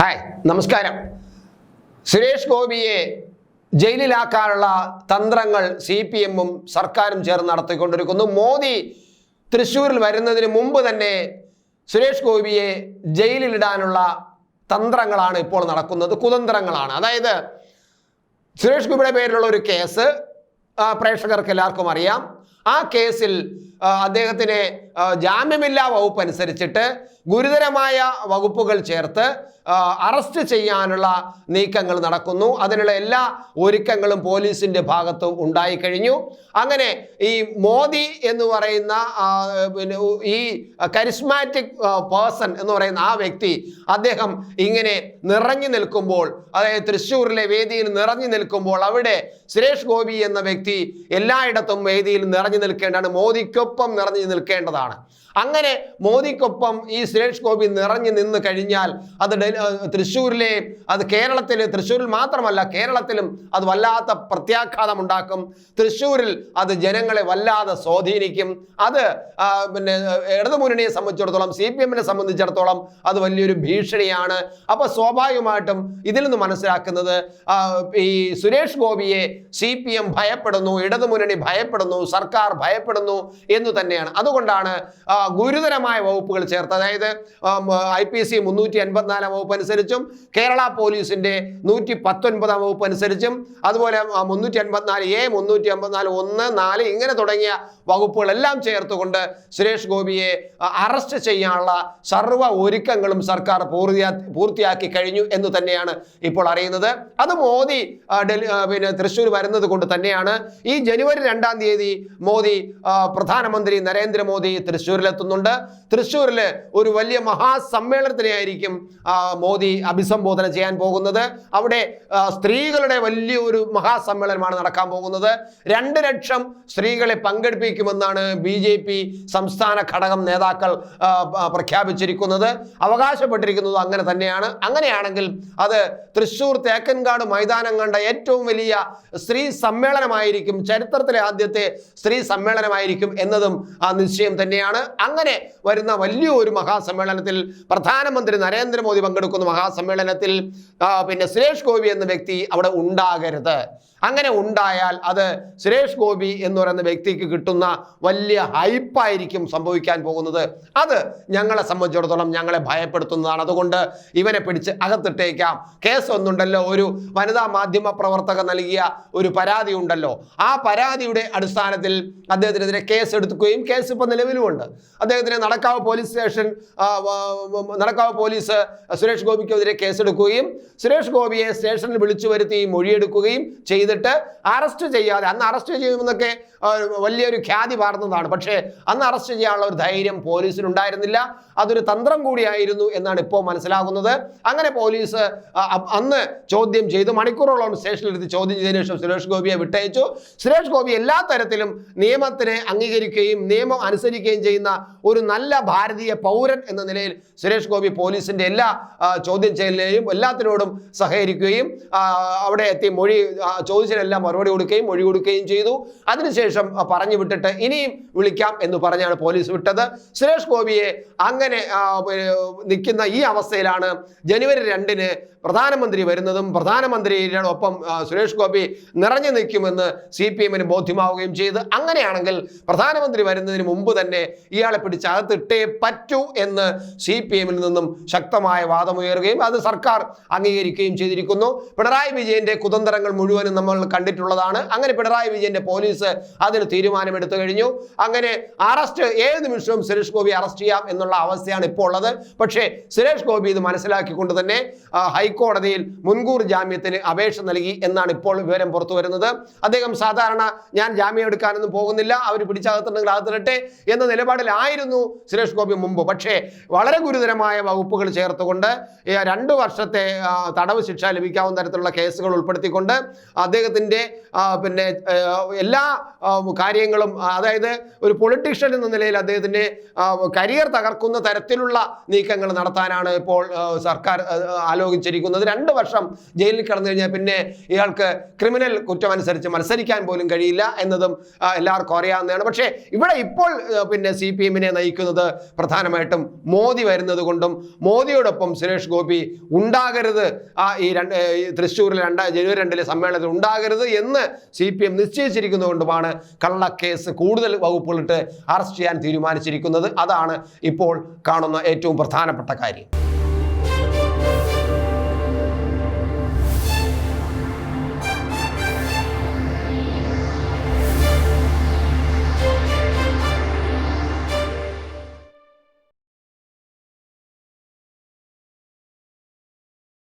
Hi നമസ്കാരം. സുരേഷ് ഗോപിയെ ജയിലിലാക്കാനുള്ള തന്ത്രങ്ങൾ സി പി എമ്മും സർക്കാരും ചേർന്ന് നടത്തിക്കൊണ്ടിരിക്കുന്നു. മോദി തൃശ്ശൂരിൽ വരുന്നതിന് മുമ്പ് തന്നെ സുരേഷ് ഗോപിയെ ജയിലിലിടാനുള്ള തന്ത്രങ്ങളാണ് ഇപ്പോൾ നടക്കുന്നത്. കുതന്ത്രങ്ങളാണ്. അതായത് സുരേഷ് ഗോപിയുടെ പേരിലുള്ള ഒരു കേസ് പ്രേക്ഷകർക്ക് എല്ലാവർക്കും അറിയാം. ആ കേസിൽ അദ്ദേഹത്തിന് ജാമ്യമില്ലാ വകുപ്പ് അനുസരിച്ചിട്ട് ഗുരുതരമായ വകുപ്പുകൾ ചേർത്ത് അറസ്റ്റ് ചെയ്യാനുള്ള നീക്കങ്ങൾ നടക്കുന്നു. അതിനുള്ള എല്ലാ ഒരുക്കങ്ങളും പോലീസിന്റെ ഭാഗത്തും ഉണ്ടായിക്കഴിഞ്ഞു. അങ്ങനെ ഈ മോദി എന്ന് പറയുന്ന പിന്നെ ഈ കരിസ്മാറ്റിക് പേഴ്സൺ എന്ന് പറയുന്ന ആ വ്യക്തി അദ്ദേഹം ഇങ്ങനെ നിറഞ്ഞു നിൽക്കുമ്പോൾ അതായത് തൃശ്ശൂരിലെ വേദിയിൽ നിറഞ്ഞു നിൽക്കുമ്പോൾ അവിടെ സുരേഷ് ഗോപി എന്ന വ്യക്തി എല്ലായിടത്തും വേദിയിൽ നിറഞ്ഞു നിൽക്കേണ്ടതാണ്. മോദിക്കൊപ്പം നിറഞ്ഞു നിൽക്കേണ്ടതാണ്. അങ്ങനെ മോദിക്കൊപ്പം ഈ സുരേഷ് ഗോപി നിറഞ്ഞു നിന്ന് കഴിഞ്ഞാൽ അത് തൃശ്ശൂരിലെ അത് കേരളത്തിൽ തൃശ്ശൂരിൽ മാത്രമല്ല കേരളത്തിലും അത് വല്ലാത്ത പ്രത്യാഘാതം ഉണ്ടാക്കും. തൃശ്ശൂരിൽ അത് ജനങ്ങളെ വല്ലാതെ സ്വാധീനിക്കും. അത് പിന്നെ ഇടതുമുന്നണിയെ സംബന്ധിച്ചിടത്തോളം സി പി എമ്മിനെ സംബന്ധിച്ചിടത്തോളം അത് വലിയൊരു ഭീഷണിയാണ്. അപ്പോൾ സ്വാഭാവികമായിട്ടും ഇതിൽ നിന്ന് മനസ്സിലാക്കുന്നത് ഈ സുരേഷ് ഗോപിയെ സി പി എം ഭയപ്പെടുന്നു ഇടതുമുന്നണി ഭയപ്പെടുന്നു സർക്കാർ ഭയപ്പെടുന്നു എന്ന് തന്നെയാണ്. അതുകൊണ്ടാണ് ഗുരുതരമായ വകുപ്പുകൾ ചേർത്ത് അതായത് ഐ പി സി മുന്നൂറ്റി എൺപത്തിനാലാം വകുപ്പ് അനുസരിച്ചും കേരള പോലീസിന്റെ നൂറ്റി പത്തൊൻപതാം വകുപ്പ് അനുസരിച്ചും അതുപോലെ മുന്നൂറ്റി എൺപത്തിനാല് എ മുന്നൂറ്റി എൺപത്തിനാല് ഒന്ന് നാല് ഇങ്ങനെ തുടങ്ങിയ വകുപ്പുകളെല്ലാം ചേർത്തുകൊണ്ട് സുരേഷ് ഗോപിയെ അറസ്റ്റ് ചെയ്യാനുള്ള സർവ ഒരുക്കങ്ങളും സർക്കാർ പൂർത്തിയാ പൂർത്തിയാക്കി കഴിഞ്ഞു എന്ന് തന്നെയാണ് ഇപ്പോൾ അറിയുന്നത്. അത് മോദി പിന്നെ തൃശ്ശൂർ വരുന്നത് കൊണ്ട് തന്നെയാണ്. ഈ ജനുവരി രണ്ടാം തീയതി മോദി പ്രധാനമന്ത്രി നരേന്ദ്രമോദി തൃശ്ശൂരിലെത്തുന്നുണ്ട്. തൃശ്ശൂരിൽ ഒരു വലിയ മഹാസമ്മേളനത്തിനെയായിരിക്കും മോദി അഭിസംബോധന ചെയ്യാൻ പോകുന്നത്. അവിടെ സ്ത്രീകളുടെ വലിയൊരു മഹാസമ്മേളനമാണ് നടക്കാൻ പോകുന്നത്. രണ്ട് ലക്ഷം സ്ത്രീകളെ പങ്കെടുപ്പിക്കുമെന്നാണ് ബി ജെ പി സംസ്ഥാന ഘടകം നേതാക്കൾ പ്രഖ്യാപിച്ചിരിക്കുന്നത്. അവകാശപ്പെട്ടിരിക്കുന്നത് അങ്ങനെ തന്നെയാണ്. അങ്ങനെയാണെങ്കിൽ അത് തൃശ്ശൂർ തേക്കൻകാട് മൈതാനം കണ്ട ഏറ്റവും വലിയ സ്ത്രീ സമ്മേളനമായിരിക്കും ചരിത്രത്തിലെ ആദ്യത്തെ സ്ത്രീ സമ്മേളനമായിരിക്കും എന്നതും നിശ്ചയം തന്നെയാണ്. അങ്ങനെ വരുന്ന വലിയൊരു മഹാസമ്മേളനത്തിൽ പ്രധാനമന്ത്രി നരേന്ദ്രമോദി പങ്കെടുക്കുന്ന. മഹാസമ്മേളനത്തിൽ പിന്നെ സുരേഷ് ഗോപി എന്ന വ്യക്തി അവിടെ ഉണ്ടാകരുത്. അങ്ങനെ ഉണ്ടായാൽ അത് സുരേഷ് ഗോപി എന്ന് പറയുന്ന വ്യക്തിക്ക് കിട്ടുന്ന വലിയ ഹൈപ്പായിരിക്കും സംഭവിക്കാൻ പോകുന്നത്. അത് ഞങ്ങളെ സംബന്ധിച്ചിടത്തോളം ഞങ്ങളെ ഭയപ്പെടുത്തുന്നതാണ്. അതുകൊണ്ട് ഇവനെ പിടിച്ച് അകത്തിട്ടേക്കാം. കേസ് ഒന്നുണ്ടല്ലോ ഒരു വനിതാ മാധ്യമ പ്രവർത്തക നൽകിയ ഒരു പരാതി ഉണ്ടല്ലോ. ആ പരാതിയുടെ അടിസ്ഥാനത്തിൽ അദ്ദേഹത്തിനെതിരെ കേസ് എടുക്കുകയും കേസ് ഇപ്പം നിലവിലുമുണ്ട്. അദ്ദേഹത്തിന് Nadakkavu police station Nadakkavu police Suresh ഗോപിക്കെതിരെ കേസെടുക്കുകയും സുരേഷ് ഗോപിയെ സ്റ്റേഷനിൽ വിളിച്ചു വരുത്തി മൊഴിയെടുക്കുകയും ചെയ്തിട്ട് അറസ്റ്റ് ചെയ്യാതെ അന്ന് അറസ്റ്റ് ചെയ്യുമെന്നൊക്കെ വലിയൊരു ഖ്യാതി പാർന്നതാണ് പക്ഷേ അന്ന് അറസ്റ്റ് ചെയ്യാനുള്ള ഒരു ധൈര്യം പോലീസിനുണ്ടായിരുന്നില്ല. അതൊരു തന്ത്രം കൂടിയായിരുന്നു എന്നാണ് ഇപ്പോൾ മനസ്സിലാകുന്നത്. അങ്ങനെ പോലീസ് അന്ന് ചോദ്യം ചെയ്തു. മണിക്കൂറോളം സ്റ്റേഷനിലെടുത്ത് ചോദ്യം ചെയ്തതിനു ശേഷം സുരേഷ് ഗോപിയെ വിട്ടയച്ചു. സുരേഷ് ഗോപി എല്ലാ തരത്തിലും നിയമത്തിനെ അംഗീകരിക്കുകയും നിയമം അനുസരിക്കുകയും ചെയ്യുന്ന ഒരു നല്ല ഭാരതീയ പൗരൻ എന്ന നിലയിൽ സുരേഷ് ഗോപി പോലീസിന്റെ എല്ലാ ചോദ്യം ചെയ്യലിനെയും എല്ലാത്തിനോടും സഹകരിക്കുകയും അവിടെ എത്തി മൊഴി ചോദിച്ചതിനെല്ലാം മറുപടി കൊടുക്കുകയും മൊഴി കൊടുക്കുകയും ചെയ്തു. അതിനുശേഷം പറഞ്ഞു വിട്ടിട്ട് ഇനിയും വിളിക്കാം എന്ന് പറഞ്ഞാണ് പോലീസ് വിട്ടത്. സുരേഷ് ഗോപിയെ അങ്ങനെ നിൽക്കുന്ന ഈ അവസ്ഥയിലാണ് ജനുവരി രണ്ടിന് പ്രധാനമന്ത്രി വരുന്നതും പ്രധാനമന്ത്രിയുടെ ഒപ്പം സുരേഷ് ഗോപി നിറഞ്ഞു നിൽക്കുമെന്ന് സി പി എമ്മിന് ബോധ്യമാവുകയും ചെയ്ത്. അങ്ങനെയാണെങ്കിൽ പ്രധാനമന്ത്രി വരുന്നതിന് മുമ്പ് തന്നെ ഇയാളെ പിടിച്ച് അകത്തിട്ടേ പറ്റൂ എന്ന് സി പി എമ്മിൽ നിന്നും ശക്തമായ വാദമുയരുകയും അത് സർക്കാർ അംഗീകരിക്കുകയും ചെയ്തിരിക്കുന്നു. പിണറായി വിജയന്റെ കുതന്ത്രങ്ങൾ മുഴുവനും നമ്മൾ കണ്ടിട്ടുള്ളതാണ്. അങ്ങനെ പിണറായി വിജയന്റെ പോലീസ് അതിന് തീരുമാനമെടുത്തു കഴിഞ്ഞു. അങ്ങനെ അറസ്റ്റ് ഏത് നിമിഷവും സുരേഷ് ഗോപി അറസ്റ്റ് ചെയ്യാം എന്നുള്ള അവസ്ഥയാണ് ഇപ്പോൾ ഉള്ളത്. പക്ഷേ സുരേഷ് ഗോപി ഇത് മനസ്സിലാക്കിക്കൊണ്ട് തന്നെ ഹൈക്കോടതിയിൽ മുൻകൂർ ജാമ്യത്തിന് അപേക്ഷ നൽകി എന്നാണ് ഇപ്പോൾ വിവരം പുറത്തു വരുന്നത്. അദ്ദേഹം സാധാരണ ഞാൻ ജാമ്യം എടുക്കാനൊന്നും പോകുന്നില്ല അവർ പിടിച്ചകത്തുണ്ടെങ്കിൽ അകത്തിരട്ടെ എന്ന നിലപാടിലായിരുന്നു സുരേഷ് ഗോപി മുമ്പ്. പക്ഷേ വളരെ ഗുരുതരമായ വകുപ്പുകൾ ചേർത്തുകൊണ്ട് രണ്ടു വർഷത്തെ തടവ് ശിക്ഷ ലഭിക്കാവുന്ന തരത്തിലുള്ള കേസുകൾ ഉൾപ്പെടുത്തിക്കൊണ്ട് അദ്ദേഹത്തിന്റെ പിന്നെ എല്ലാ കാര്യങ്ങളും അതായത് ഒരു പൊളിറ്റീഷ്യൻ എന്ന നിലയിൽ അദ്ദേഹത്തിന്റെ കരിയർ തകർക്കുന്ന തരത്തിലുള്ള നീക്കങ്ങൾ നടത്താനാണ് ഇപ്പോൾ സർക്കാർ ആലോചിച്ചിരിക്കുന്നത്. രണ്ട് വർഷം ജയിലിൽ കിടന്നു കഴിഞ്ഞാൽ പിന്നെ ഇയാൾക്ക് ക്രിമിനൽ കുറ്റമനുസരിച്ച് മത്സരിക്കാൻ പോലും കഴിയില്ല എന്നതും എല്ലാവർക്കും അറിയാവുന്നതാണ്. പക്ഷേ ഇവിടെ ഇപ്പോൾ പിന്നെ സി പി എമ്മിനെ നയിക്കുന്നത് പ്രധാനമായിട്ടും മോദി വരുന്നത് കൊണ്ടും മോദിയോടൊപ്പം സുരേഷ് ഗോപി ഉണ്ടാകരുത്. ഈ രണ്ട് തൃശ്ശൂരിൽ രണ്ടാ ജനുവരി രണ്ടിലെ സമ്മേളനത്തിൽ ഉണ്ടാകരുത് എന്ന് സി പി എം നിശ്ചയിച്ചിരിക്കുന്നതുകൊണ്ടുമാണ് കള്ളക്കേസ് കൂടുതൽ വകുപ്പുകളിട്ട് അറസ്റ്റ് ചെയ്യാൻ തീരുമാനിച്ചിരിക്കുന്നത്. അതാണ് ഇപ്പോൾ കാണുന്ന ഏറ്റവും പ്രധാനപ്പെട്ട കാര്യം.